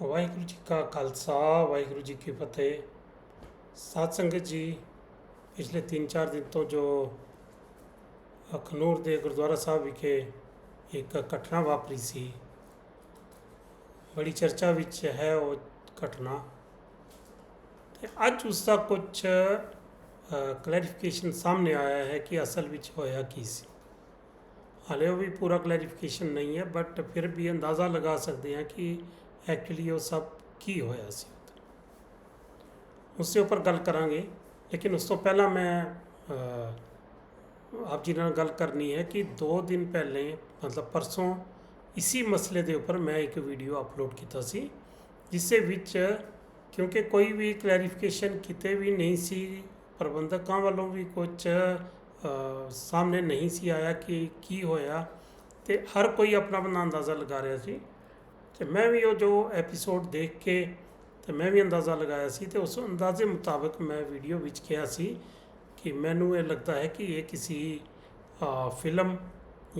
ਵਾਹਿਗੁਰੂ ਜੀ ਕਾ ਖਾਲਸਾ, ਵਾਹਿਗੁਰੂ ਜੀ ਕੀ ਫਤਿਹ। ਸਾਧ ਸੰਗਤ ਜੀ, ਪਿਛਲੇ 3-4 ਦਿਨ ਤੋਂ ਜੋ ਅਖਨੂਰ ਦੇ ਗੁਰਦੁਆਰਾ ਸਾਹਿਬ ਵਿਖੇ ਇੱਕ ਘਟਨਾ ਵਾਪਰੀ ਸੀ, ਬੜੀ ਚਰਚਾ ਵਿੱਚ ਹੈ ਉਹ ਘਟਨਾ। ਤੇ ਅੱਜ ਉਸ ਦਾ ਕੁਝ ਕਲੈਰੀਫਿਕੇਸ਼ਨ ਸਾਹਮਣੇ ਆਇਆ ਹੈ ਕਿ ਅਸਲ ਵਿੱਚ ਹੋਇਆ ਕੀ ਸੀ। ਹਾਲੇ ਉਹ ਵੀ ਪੂਰਾ ਕਲੈਰੀਫਿਕੇਸ਼ਨ ਨਹੀਂ ਹੈ ਬਟ ਫਿਰ ਵੀ ਅੰਦਾਜ਼ਾ ਲਗਾ ਸਕਦੇ ਹਾਂ ਕਿ ਐਕਚੁਅਲੀ ਉਹ ਸਭ ਕੀ ਹੋਇਆ ਸੀ ਉਸ ਦੇ ਉੱਪਰ ਗੱਲ ਕਰਾਂਗੇ, ਲੇਕਿਨ ਉਸ ਤੋਂ ਪਹਿਲਾਂ ਮੈਂ ਆਪ ਜੀ ਨਾਲ ਗੱਲ ਕਰਨੀ ਹੈ ਕਿ 2 ਦਿਨ ਪਹਿਲੇ, ਮਤਲਬ ਪਰਸੋਂ, ਇਸੀ ਮਸਲੇ ਦੇ ਉੱਪਰ ਮੈਂ ਇੱਕ ਵੀਡੀਓ ਅਪਲੋਡ ਕੀਤਾ ਸੀ, ਜਿਸ ਵਿੱਚ ਕਿਉਂਕਿ ਕੋਈ ਵੀ ਕਲੈਰੀਫਿਕੇਸ਼ਨ ਕਿਤੇ ਵੀ ਨਹੀਂ ਸੀ, ਪ੍ਰਬੰਧਕਾਂ ਵੱਲੋਂ ਵੀ ਕੁਝ ਸਾਹਮਣੇ ਨਹੀਂ ਸੀ ਆਇਆ ਕਿ ਕੀ ਹੋਇਆ, ਤੇ ਹਰ ਕੋਈ ਆਪਣਾ ਆਪਣਾ ਅੰਦਾਜ਼ਾ ਲਗਾ ਰਿਹਾ ਸੀ। ਤੇ ਮੈਂ ਵੀ ਉਹ ਜੋ ਐਪੀਸੋਡ ਦੇਖ ਕੇ ਤੇ ਮੈਂ ਵੀ ਅੰਦਾਜ਼ਾ ਲਗਾਇਆ ਸੀ ਤੇ ਉਸ ਅੰਦਾਜ਼ੇ ਮੁਤਾਬਕ ਮੈਂ ਵੀਡੀਓ ਵਿੱਚ ਕਿਹਾ ਸੀ ਕਿ ਮੈਨੂੰ ਇਹ ਲੱਗਦਾ ਹੈ ਕਿ ਇਹ ਕਿਸੇ ਫਿਲਮ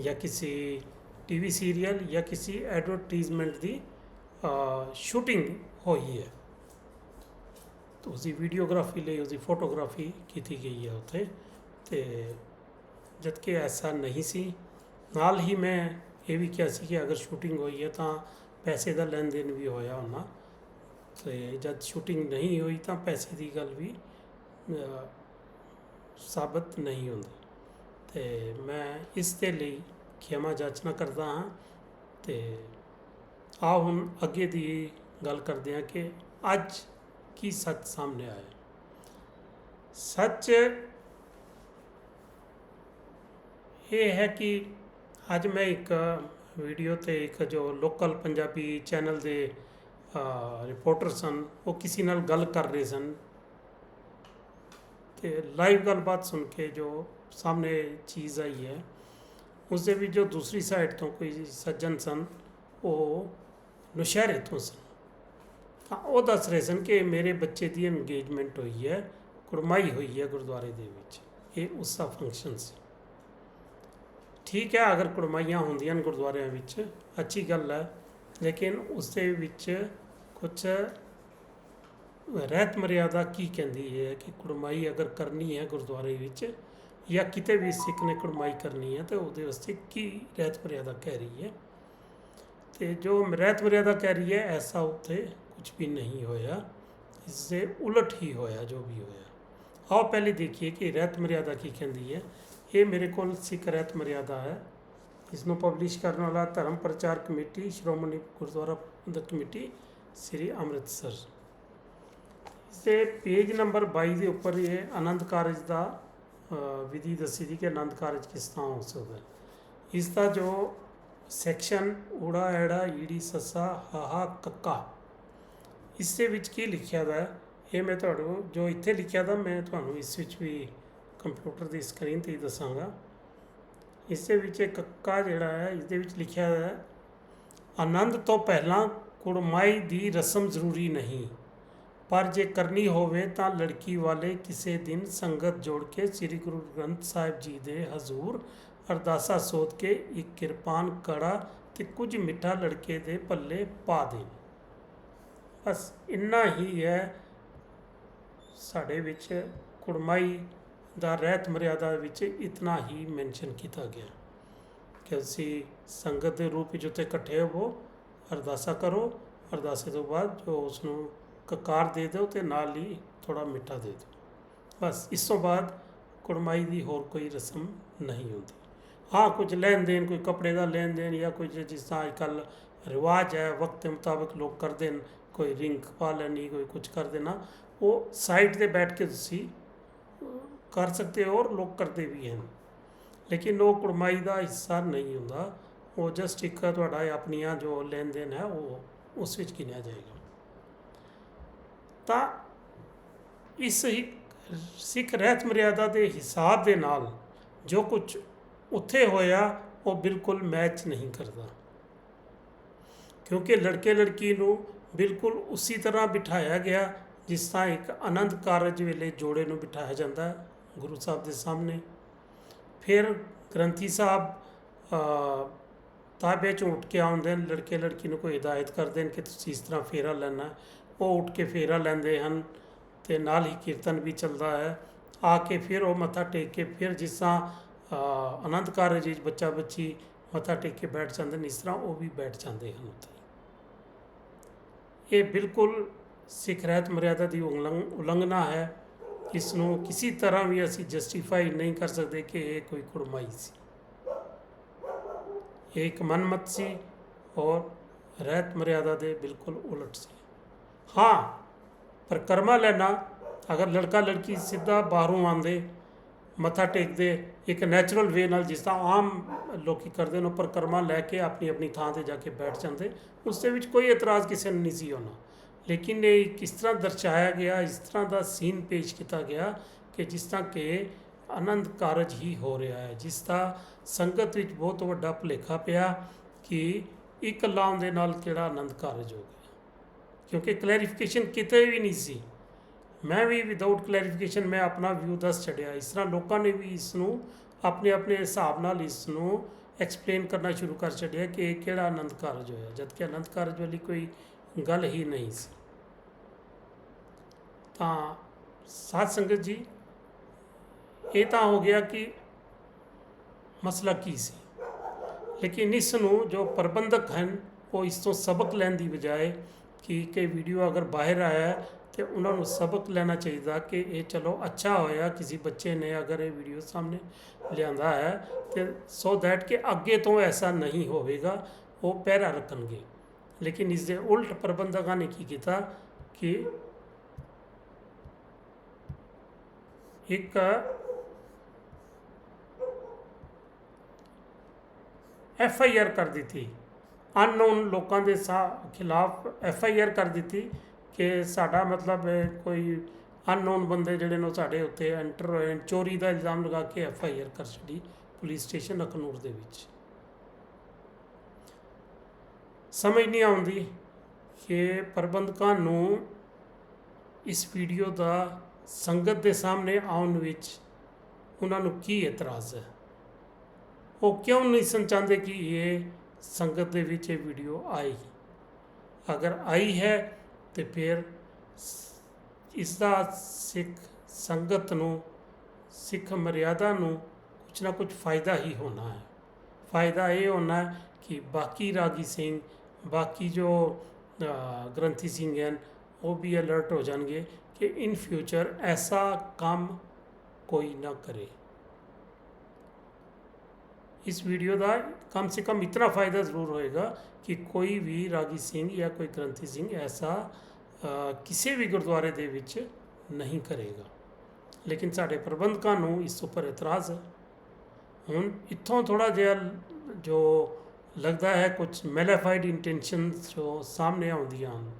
ਜਾਂ ਕਿਸੇ ਟੀਵੀ ਸੀਰੀਅਲ ਜਾਂ ਕਿਸੇ ਐਡਵਰਟਾਈਜ਼ਮੈਂਟ ਦੀ ਸ਼ੂਟਿੰਗ ਹੋਈ ਹੈ। ਤੇ ਉਸਦੀ ਵੀਡੀਓਗ੍ਰਾਫੀ ਲਈ, ਉਸਦੀ ਫੋਟੋਗ੍ਰਾਫੀ ਕੀਤੀ ਗਈ ਹੈ ਉੱਥੇ ਤੇ ਜਦ ਕਿ ਐਸਾ ਨਹੀਂ ਸੀ, ਨਾਲ ਹੀ ਮੈਂ ਇਹ ਵੀ ਕਿਹਾ ਸੀ ਕਿ ਅਗਰ ਸ਼ੂਟਿੰਗ ਹੋਈ ਹੈ ਤਾਂ ਪੈਸੇ ਦਾ ਲੈਣ ਦੇਣ ਵੀ ਹੋਇਆ ਹੋਣਾ। ਤੇ ਜਦ ਸ਼ੂਟਿੰਗ ਨਹੀਂ ਹੋਈ ਤਾਂ ਪੈਸੇ ਦੀ ਗੱਲ ਵੀ ਸਾਬਤ ਨਹੀਂ ਹੁੰਦੀ। ਤੇ ਮੈਂ ਇਸ ਦੇ ਲਈ ਖਿਮਾ ਜਾਚਨਾ ਕਰਦਾ ਹਾਂ। ਤੇ ਆਓ ਹੁਣ ਅੱਗੇ ਦੀ ਗੱਲ ਕਰਦੇ ਹਾਂ ਕਿ ਅੱਜ ਕੀ ਸੱਚ ਸਾਹਮਣੇ ਆਇਆ। ਸੱਚ ਇਹ ਹੈ ਕਿ ਅੱਜ ਮੈਂ ਇੱਕ ਵੀਡੀਓ ਤੇ ਇੱਕ ਜੋ ਲੋਕਲ ਪੰਜਾਬੀ ਚੈਨਲ ਦੇ ਰਿਪੋਰਟਰ ਸਨ, ਉਹ ਕਿਸੇ ਨਾਲ ਗੱਲ ਕਰ ਰਹੇ ਸਨ। ਤੇ ਲਾਈਵ ਗੱਲਬਾਤ ਸੁਣ ਕੇ ਜੋ ਸਾਹਮਣੇ ਚੀਜ਼ ਆਈ ਹੈ ਉਸ ਦੇ ਵਿੱਚ ਜੋ ਦੂਸਰੀ ਸਾਈਡ ਤੋਂ ਕੋਈ ਸੱਜਣ ਸਨ, ਉਹ ਨੁਸ਼ਹਿਰੇ ਤੋਂ ਸਨ। ਤਾਂ ਉਹ ਦੱਸ ਰਹੇ ਸਨ ਕਿ ਮੇਰੇ ਬੱਚੇ ਦੀ ਇੰਗੇਜਮੈਂਟ ਹੋਈ ਹੈ, ਕੁੜਮਾਈ ਹੋਈ ਹੈ ਗੁਰਦੁਆਰੇ ਦੇ ਵਿੱਚ। ਇਹ ਉਸ ਦਾ ਫੰਕਸ਼ਨ ਸੀ। ਠੀਕ ਹੈ, ਅਗਰ ਕੁੜਮਾਈਆਂ ਹੁੰਦੀਆਂ ਨੇ ਗੁਰਦੁਆਰਿਆਂ ਵਿੱਚ, ਅੱਛੀ ਗੱਲ ਹੈ। ਲੇਕਿਨ ਉਸ ਦੇ ਵਿੱਚ ਕੁਝ ਰਹਿਤ ਮਰਿਆਦਾ ਕੀ ਕਹਿੰਦੀ ਹੈ ਕਿ ਕੁੜਮਾਈ ਅਗਰ ਕਰਨੀ ਹੈ ਗੁਰਦੁਆਰੇ ਵਿੱਚ ਜਾਂ ਕਿਤੇ ਵੀ ਸਿੱਖ ਨੇ ਕੁੜਮਾਈ ਕਰਨੀ ਹੈ, ਤੇ ਉਹਦੇ ਵਾਸਤੇ ਕੀ ਰਹਿਤ ਮਰਿਆਦਾ ਕਹਿ ਰਹੀ ਹੈ? ਤੇ ਜੋ ਰਹਿਤ ਮਰਿਆਦਾ ਕਹਿ ਰਹੀ ਹੈ, ਐਸਾ ਉੱਥੇ ਕੁਝ ਵੀ ਨਹੀਂ ਹੋਇਆ। ਇਸ ਦੇ ਉਲਟ ਹੀ ਹੋਇਆ, ਜੋ ਵੀ ਹੋਇਆ। ਆਓ ਪਹਿਲੇ ਦੇਖੀਏ ਕਿ ਰਹਿਤ ਮਰਿਆਦਾ ਕੀ ਕਹਿੰਦੀ ਹੈ। ਇਹ ਮੇਰੇ ਕੋਲ ਸਿੱਖ ਰਹਿਤ ਮਰਿਆਦਾ ਹੈ। ਇਸ ਨੂੰ ਪਬਲਿਸ਼ ਕਰਨ ਵਾਲਾ ਧਰਮ ਪ੍ਰਚਾਰ ਕਮੇਟੀ ਸ਼੍ਰੋਮਣੀ ਗੁਰਦੁਆਰਾ ਪ੍ਰਬੰਧਕ ਕਮੇਟੀ ਸ੍ਰੀ ਅੰਮ੍ਰਿਤਸਰ। ਇਸ ਪੇਜ ਨੰਬਰ 22 ਦੇ ਉੱਪਰ ਇਹ ਆਨੰਦ ਕਾਰਜ ਦਾ ਵਿਧੀ ਦੱਸੀ ਦੀ ਕਿ ਆਨੰਦ ਕਾਰਜ ਕਿਸ ਤਰ੍ਹਾਂ ਹੋ ਸਕਦਾ ਇਸ ਦਾ ਜੋ ਸੈਕਸ਼ਨ ਊੜਾ ਐੜਾ, ਈੜੀ ਸੱਸਾ, ਹਾਹਾ, ਕੱਕਾ ਇਸ ਦੇ ਵਿੱਚ ਕੀ ਲਿਖਿਆ ਦਾ ਇਹ ਮੈਂ ਤੁਹਾਨੂੰ, ਜੋ ਇੱਥੇ ਲਿਖਿਆ ਦਾ, ਮੈਂ ਤੁਹਾਨੂੰ ਇਸ ਵਿੱਚ ਵੀ ਕੰਪਿਊਟਰ ਦੀ ਸਕਰੀਨ ਤੇ ਹੀ ਦੱਸਾਂਗਾ। ਇਸ ਦੇ ਵਿੱਚ ਇੱਕ ਕੱਕਾ ਜਿਹੜਾ ਹੈ ਇਸ ਦੇ ਵਿੱਚ ਲਿਖਿਆ ਹੈ, ਆਨੰਦ ਤੋਂ ਪਹਿਲਾਂ ਕੁੜਮਾਈ ਦੀ ਰਸਮ ਜ਼ਰੂਰੀ ਨਹੀਂ, ਪਰ ਜੇ ਕਰਨੀ ਹੋਵੇ ਤਾਂ ਲੜਕੀ ਵਾਲੇ ਕਿਸੇ ਦਿਨ ਸੰਗਤ ਜੋੜ ਕੇ ਸ੍ਰੀ ਗੁਰੂ ਗ੍ਰੰਥ ਸਾਹਿਬ ਜੀ ਦੇ ਹਜ਼ੂਰ ਅਰਦਾਸਾ ਸੋਧ ਕੇ ਇੱਕ ਕਿਰਪਾਨ, ਕੜਾ ਤੇ ਕੁਝ ਮਿੱਠਾ ਲੜਕੇ ਦੇ ਪੱਲੇ ਪਾ ਦੇਣ। ਬਸ ਇੰਨਾ ਹੀ ਹੈ ਸਾਡੇ ਵਿੱਚ ਕੁੜਮਾਈ ਦਾ ਰਹਿਤ ਮਰਿਆਦਾ ਵਿੱਚ ਇਤਨਾ ਹੀ ਮੈਂਸ਼ਨ ਕੀਤਾ ਗਿਆ ਕਿ ਅਸੀਂ ਸੰਗਤ ਦੇ ਰੂਪ ਵਿੱਚ ਉੱਤੇ ਇਕੱਠੇ ਹੋਵੋ, ਅਰਦਾਸਾ ਕਰੋ, ਅਰਦਾਸੇ ਤੋਂ ਬਾਅਦ ਜੋ ਉਸ ਨੂੰ ਕਕਾਰ ਦੇ ਦਿਓ ਤੇ ਨਾਲ ਹੀ ਥੋੜਾ ਮਿੱਠਾ ਦੇ ਦਿਓ। ਬਸ, ਇਸ ਤੋਂ ਬਾਅਦ ਕੁੜਮਾਈ ਦੀ ਹੋਰ ਕੋਈ ਰਸਮ ਨਹੀਂ ਹੁੰਦੀ। ਹਾਂ, ਕੁਝ ਲੈਣ ਦੇਣ ਕੋਈ ਕੱਪੜੇ ਦਾ ਲੈਣ ਦੇਣ ਜਾਂ ਕੁਝ ਜਿਸ ਤਰ੍ਹਾਂ ਅੱਜ ਕੱਲ੍ਹ ਰਿਵਾਜ ਹੈ, ਵਕਤ ਦੇ ਮੁਤਾਬਕ ਲੋਕ ਕਰਦੇ ਨੇ ਕੋਈ ਰਿੰਗ ਪਾ ਲੈਣੀ, ਕੋਈ ਕੁਝ ਕਰ ਦੇਣਾ, ਉਹ ਸਾਈਡ ਤੇ ਬੈਠ ਕੇ ਤੁਸੀਂ ਕਰ ਸਕਦੇ ਹੋ ਔਰ ਲੋਕ ਕਰਦੇ ਵੀ ਹਨ। ਲੇਕਿਨ ਉਹ ਕੁੜਮਾਈ ਦਾ ਹਿੱਸਾ ਨਹੀਂ ਹੁੰਦਾ। ਉਹ ਜਸਟ ਇੱਕ ਤੁਹਾਡਾ ਆਪਣੀਆਂ ਜੋ ਲੈਣ ਦੇਣ ਹੈ, ਉਹ ਉਸ ਵਿੱਚ ਗਿਣਿਆ ਜਾਏਗਾ। ਤਾਂ ਇਸ ਹੀ ਸਿੱਖ ਰਹਿਤ ਮਰਿਆਦਾ ਦੇ ਹਿਸਾਬ ਦੇ ਨਾਲ ਜੋ ਕੁਝ ਉੱਥੇ ਹੋਇਆ, ਉਹ ਬਿਲਕੁਲ ਮੈਚ ਨਹੀਂ ਕਰਦਾ। ਕਿਉਂਕਿ ਲੜਕੇ ਲੜਕੀ ਨੂੰ ਬਿਲਕੁਲ ਉਸੇ ਤਰ੍ਹਾਂ ਬਿਠਾਇਆ ਗਿਆ, ਜਿਸ ਤਰ੍ਹਾਂ ਇੱਕ ਆਨੰਦ ਕਾਰਜ ਵੇਲੇ ਜੋੜੇ ਨੂੰ ਬਿਠਾਇਆ ਜਾਂਦਾ ਹੈ। ਗੁਰੂ ਸਾਹਿਬ ਦੇ ਸਾਹਮਣੇ। ਫਿਰ ਗ੍ਰੰਥੀ ਸਾਹਿਬ ਤਾਬੇ ਚੋਂ ਉੱਠ ਕੇ ਆਉਂਦੇ ਨੇ ਲੜਕੇ ਲੜਕੀ ਨੂੰ ਕੋਈ ਹਦਾਇਤ ਕਰਦੇ ਨੇ ਕਿ ਤੁਸੀਂ ਇਸ ਤਰ੍ਹਾਂ ਫੇਰਾ ਲੈਣਾ ਉਹ ਉੱਠ ਕੇ ਫੇਰਾ ਲੈਂਦੇ ਹਨ ਤੇ ਨਾਲ ਹੀ ਕੀਰਤਨ ਵੀ ਚੱਲਦਾ ਹੈ। ਆ ਕੇ ਫਿਰ ਉਹ ਮੱਥਾ ਟੇਕ ਕੇ ਫਿਰ ਜਿਸ ਤਰ੍ਹਾਂ ਅ, ਆਨੰਦ ਕਾਰਜ ਵਿੱਚ ਬੱਚਾ ਬੱਚੀ ਮੱਥਾ ਟੇਕ ਕੇ ਬੈਠ ਜਾਂਦੇ ਨੇ ਇਸ ਤਰ੍ਹਾਂ ਉਹ ਵੀ ਬੈਠ ਜਾਂਦੇ ਹਨ ਉੱਥੇ। ਇਹ ਬਿਲਕੁਲ ਸਿੱਖ ਰਹਿਤ ਮਰਿਆਦਾ ਦੀ ਉਲੰਘ- ਉਲੰਘਣਾ ਹੈ। ਇਸ ਨੂੰ ਕਿਸੇ ਤਰ੍ਹਾਂ ਵੀ ਅਸੀਂ ਜਸਟੀਫਾਈ ਨਹੀਂ ਕਰ ਸਕਦੇ ਕਿ ਇਹ ਕੋਈ ਕੁੜਮਾਈ ਸੀ। ਇਹ ਇੱਕ ਮਨਮਤ ਸੀ ਔਰ ਰਹਿਤ ਮਰਿਆਦਾ ਦੇ ਬਿਲਕੁਲ ਉਲਟ ਸੀ। ਹਾਂ ਪਰਿਕਰਮਾ ਲੈਣਾ, ਅਗਰ ਲੜਕਾ ਲੜਕੀ ਸਿੱਧਾ ਬਾਹਰੋਂ ਆਉਂਦੇ, ਮੱਥਾ ਟੇਕਦੇ, ਇੱਕ ਨੈਚੁਰਲ ਵੇ ਨਾਲ ਜਿਸ ਤਰ੍ਹਾਂ ਆਮ ਲੋਕੀ ਕਰਦੇ ਨੇ, ਉਹ ਪਰਿਕਰਮਾ ਲੈ ਕੇ ਆਪਣੀ ਆਪਣੀ ਥਾਂ ਤੇ ਜਾ ਕੇ ਬੈਠ ਜਾਂਦੇ ਉਸ ਦੇ ਵਿੱਚ ਕੋਈ ਇਤਰਾਜ਼ ਕਿਸੇ ਨੂੰ ਨਹੀਂ ਸੀ ਹੋਣਾ ਲੇਕਿਨ ਇਹ ਕਿਸ ਤਰ੍ਹਾਂ ਦਰਸਾਇਆ ਗਿਆ, ਇਸ ਤਰ੍ਹਾਂ ਦਾ ਸੀਨ ਪੇਸ਼ ਕੀਤਾ ਗਿਆ ਕਿ ਜਿਸ ਤਰ੍ਹਾਂ ਕਿ ਆਨੰਦ ਕਾਰਜ ਹੀ ਹੋ ਰਿਹਾ ਹੈ, ਜਿਸ ਦਾ ਸੰਗਤ ਵਿੱਚ ਬਹੁਤ ਵੱਡਾ ਭੁਲੇਖਾ ਪਿਆ ਕਿ ਇੱਕ ਲਾਉਣ ਦੇ ਨਾਲ ਕਿਹੜਾ ਆਨੰਦ ਕਾਰਜ ਹੋ ਗਿਆ। ਕਿਉਂਕਿ ਕਲੈਰੀਫਿਕੇਸ਼ਨ ਕਿਤੇ ਵੀ ਨਹੀਂ ਸੀ। ਮੈਂ ਵੀ ਵਿਦਆਊਟ ਕਲੈਰੀਫਿਕੇਸ਼ਨ ਮੈਂ ਆਪਣਾ ਵਿਊ ਦੱਸ ਛੱਡਿਆ। ਇਸ ਤਰ੍ਹਾਂ ਲੋਕਾਂ ਨੇ ਵੀ ਇਸ ਨੂੰ ਆਪਣੇ ਆਪਣੇ ਹਿਸਾਬ ਨਾਲ ਇਸ ਨੂੰ ਐਕਸਪਲੇਨ ਕਰਨਾ ਸ਼ੁਰੂ ਕਰ ਛੱਡਿਆ ਕਿ ਇਹ ਕਿਹੜਾ ਆਨੰਦ ਕਾਰਜ ਹੋਇਆ ਜਦ ਕਿ ਆਨੰਦ ਕਾਰਜ ਵਾਲੀ ਕੋਈ ਗੱਲ ਹੀ ਨਹੀਂ ਸੀ। ਤਾਂ ਸਾਧ ਸੰਗਤ ਜੀ, ਇਹ ਤਾਂ ਹੋ ਗਿਆ ਕਿ ਮਸਲਾ ਕੀ ਸੀ? ਲੇਕਿਨ ਇਸ ਨੂੰ ਜੋ ਪ੍ਰਬੰਧਕ ਹਨ, ਉਹ ਇਸ ਤੋਂ ਸਬਕ ਲੈਣ ਦੀ ਬਜਾਏ ਕਿ ਕਿ ਵੀਡੀਓ ਅਗਰ ਬਾਹਰ ਆਇਆ ਹੈ, ਤੇ ਉਹਨਾਂ ਨੂੰ ਸਬਕ ਲੈਣਾ ਚਾਹੀਦਾ ਕਿ ਇਹ ਚਲੋ ਅੱਛਾ ਹੋਇਆ, ਕਿਸੇ ਬੱਚੇ ਨੇ ਅਗਰ ਇਹ ਵੀਡੀਓ ਸਾਹਮਣੇ ਲਿਆਂਦਾ ਹੈ, ਤੇ ਸੋ ਦੈਟ ਕਿ ਅੱਗੇ ਤੋਂ ਐਸਾ ਨਹੀਂ ਹੋਵੇਗਾ, ਉਹ ਪਹਿਰਾ ਰੱਖਣਗੇ। ਲੇਕਿਨ ਇਸ ਦੇ ਉਲਟ ਪ੍ਰਬੰਧਕਾਂ ਨੇ ਕੀ ਕੀਤਾ ਕਿ ਇੱਕ ਐਫ ਆਈ ਆਰ ਕਰ ਦਿੱਤੀ। ਅਨਨੋਨ ਲੋਕਾਂ ਦੇ ਸਾ, ਖਿਲਾਫ ਐਫ ਆਈ ਆਰ ਕਰ ਦਿੱਤੀ ਕਿ ਸਾਡਾ ਮਤਲਬ ਕੋਈ ਅਨਨੋਨ ਬੰਦੇ ਜਿਹੜੇ ਨੇ ਉਹ ਸਾਡੇ ਉੱਤੇ ਐਂਟਰ ਹੋਏ, ਚੋਰੀ ਦਾ ਇਲਜ਼ਾਮ ਲਗਾ ਕੇ ਐਫ ਆਈ ਆਰ ਕਰ ਛੱਡੀ ਪੁਲਿਸ ਸਟੇਸ਼ਨ ਅਖਨੂਰ ਦੇ ਵਿੱਚ। ਸਮਝ ਨਹੀਂ ਆਉਂਦੀ ਕਿ ਪ੍ਰਬੰਧਕਾਂ ਨੂੰ ਇਸ ਵੀਡੀਓ ਦਾ ਸੰਗਤ ਦੇ ਸਾਹਮਣੇ ਆਉਣ ਵਿੱਚ ਉਹਨਾਂ ਨੂੰ ਕੀ ਇਤਰਾਜ਼ ਹੈ? ਉਹ ਕਿਉਂ ਨਹੀਂ ਸਨ ਕਿ ਇਹ ਸੰਗਤ ਦੇ ਵਿੱਚ ਇਹ ਵੀਡੀਓ ਆਏ? ਅਗਰ ਆਈ ਹੈ ਤੇ ਫਿਰ ਸ- ਇਸ ਦਾ ਸਿੱਖ ਸੰਗਤ ਨੂੰ, ਸਿੱਖ ਮਰਿਆਦਾ ਨੂੰ ਕੁਝ ਨਾ ਕੁਝ ਫਾਇਦਾ ਹੀ ਹੋਣਾ ਹੈ। ਫਾਇਦਾ ਇਹ ਹੋਣਾ ਕਿ ਬਾਕੀ ਰਾਗੀ ਸਿੰਘ, ਬਾਕੀ ਜੋ ਗ੍ਰੰਥੀ ਸਿੰਘ ਹਨ, ਉਹ ਵੀ ਅਲਰਟ ਹੋ ਜਾਣਗੇ ਕਿ ਇਨ ਫਿਊਚਰ ਐਸਾ ਕੰਮ ਕੋਈ ਨਾ ਕਰੇ इस वीडियो ਦਾ ਕਮ ਸੇ ਕਮ ਇਤਨਾ ਫਾਇਦਾ ਜ਼ਰੂਰ ਹੋਏਗਾ ਕਿ ਕੋਈ ਵੀ ਰਾਗੀ ਸਿੰਘ ਜਾਂ ਕੋਈ ਗ੍ਰੰਥੀ ਸਿੰਘ ਐਸਾ ਅ, ਕਿਸੇ ਵੀ ਗੁਰਦੁਆਰੇ ਦੇ ਵਿੱਚ ਨਹੀਂ ਕਰੇਗਾ ਲੇਕਿਨ ਸਾਡੇ ਪ੍ਰਬੰਧਕਾਂ ਨੂੰ ਇਸ ਉੱਪਰ ਇਤਰਾਜ਼ ਹੈ ਹੁਣ ਇੱਥੋਂ ਥੋੜਾ ਜਿਹਾ ਜੋ ਲੱਗਦਾ ਹੈ ਕੁਝ ਮੈਲੀਫਾਈਡ ਇੰਟੈਂਸ਼ਨਸ ਜੋ ਸਾਹਮਣੇ ਆਉਂਦੀਆਂ ਹਨ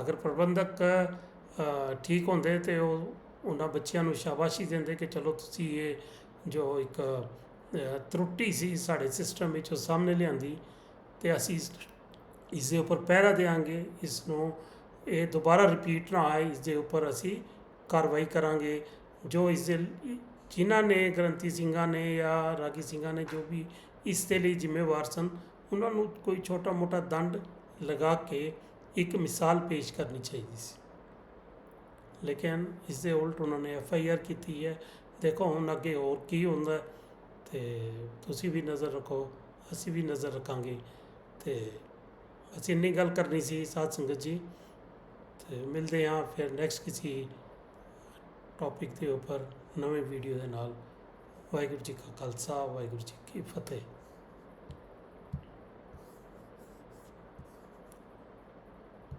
ਅਗਰ ਪ੍ਰਬੰਧਕ ਅ, ਠੀਕ ਹੁੰਦੇ ਤੇ ਉਹ ਉਹਨਾਂ ਬੱਚਿਆਂ ਨੂੰ ਸ਼ਾਬਾਸ਼ੀ ਦਿੰਦੇ ਕਿ ਚਲੋ ਤੁਸੀਂ ਇਹ ਜੋ ਇੱਕ ਤਰੁੱਟੀ ਸੀ ਸਾਡੇ ਸਿਸਟਮ ਵਿੱਚ ਉਹ ਸਾਹਮਣੇ ਲਿਆਂਦੀ ਤੇ ਅਸੀਂ ਇਸ- ਇਸ ਦੇ ਉੱਪਰ ਪਹਿਰਾ ਦੇਵਾਂਗੇ ਇਸ ਨੂੰ ਇਹ ਦੁਬਾਰਾ ਰਿਪੀਟ ਨਾ ਆਏ, ਇਸ ਦੇ ਉੱਪਰ ਅਸੀਂ ਕਾਰਵਾਈ ਕਰਾਂਗੇ। ਜੋ ਇਸ ਦੇ ਜਿਨ੍ਹਾਂ ਨੇ ਗ੍ਰੰਥੀ ਸਿੰਘਾਂ ਨੇ ਜਾਂ ਰਾਗੀ ਸਿੰਘਾਂ ਨੇ ਜੋ ਵੀ ਇਸ ਦੇ ਲਈ ਜ਼ਿੰਮੇਵਾਰ ਸਨ, ਉਹਨਾਂ ਨੂੰ ਕੋਈ ਛੋਟਾ ਮੋਟਾ ਦੰਡ ਲਗਾ ਕੇ ਇੱਕ ਮਿਸਾਲ ਪੇਸ਼ ਕਰਨੀ ਚਾਹੀਦੀ ਸੀ। ਲੇਕਿਨ ਇਸ ਦੇ ਉਲਟ ਉਹਨਾਂ ਨੇ ਐਫ ਆਈ ਆਰ ਕੀਤੀ ਹੈ। ਦੇਖੋ ਹੁਣ ਅੱਗੇ ਹੋਰ ਕੀ ਹੁੰਦਾ ਹੈ ਤੇ ਤੁਸੀਂ ਵੀ ਨਜ਼ਰ ਰੱਖੋ, ਅਸੀਂ ਵੀ ਨਜ਼ਰ ਰੱਖਾਂਗੇ ਤੇ ਅਸੀਂ ਇੰਨੀ ਗੱਲ ਕਰਨੀ ਸੀ ਸਾਧ ਸੰਗਤ ਜੀ। ਤੇ ਮਿਲਦੇ ਹਾਂ ਫਿਰ ਨੈਕਸਟ ਕਿਸੇ ਟੌਪਿਕ ਦੇ ਉੱਪਰ ਨਵੇਂ ਵੀਡੀਓ ਦੇ ਨਾਲ। ਵਾਹਿਗੁਰੂ ਜੀ ਕਾ ਖਾਲਸਾ, ਵਾਹਿਗੁਰੂ ਜੀ ਕੀ ਫਤਿਹ।